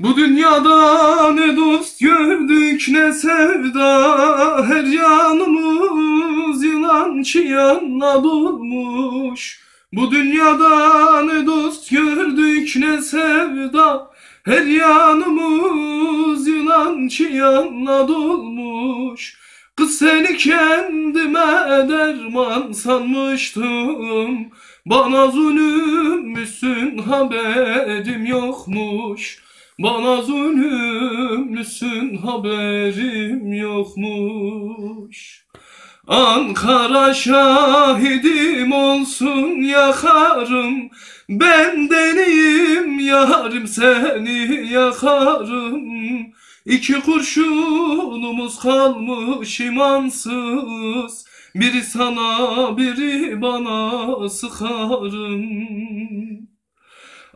Bu dünyada ne dost gördük ne sevda. Her yanımız yılan çıyanla dolmuş. Bu dünyada ne dost gördük ne sevda. Her yanımız yılan çıyanla dolmuş. Kız seni kendime derman sanmıştım. Bana zulümmüşsün haberim yokmuş bana zulümlüsün haberim yokmuş. Ankara şahidim olsun yakarım. Ben deliyim yarim seni yakarım. İki kurşunumuz kalmış imansız. Biri sana biri bana sıkarım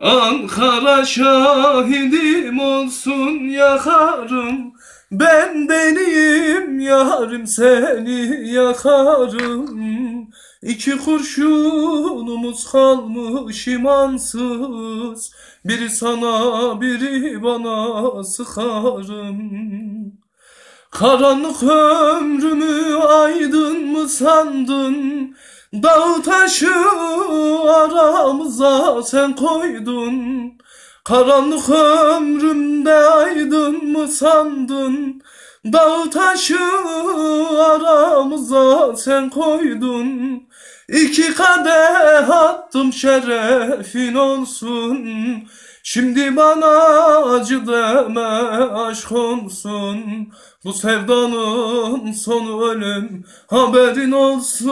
Ankara şahidim olsun yakarım. Ben deliyim yarim seni yakarım. İki kurşunumuz kalmış imansız. Biri sana biri bana sıkarım. Karanlık ömrümü aydın mı sandın? Dağ taşı aramıza sen koydun. Karanlık ömrümde aydın mı sandın? Dağ taşı aramıza sen koydun. İki kadeh attım şerefin olsun. Şimdi bana acı deme aşk olsun. Bu sevdanın sonu ölüm haberin olsun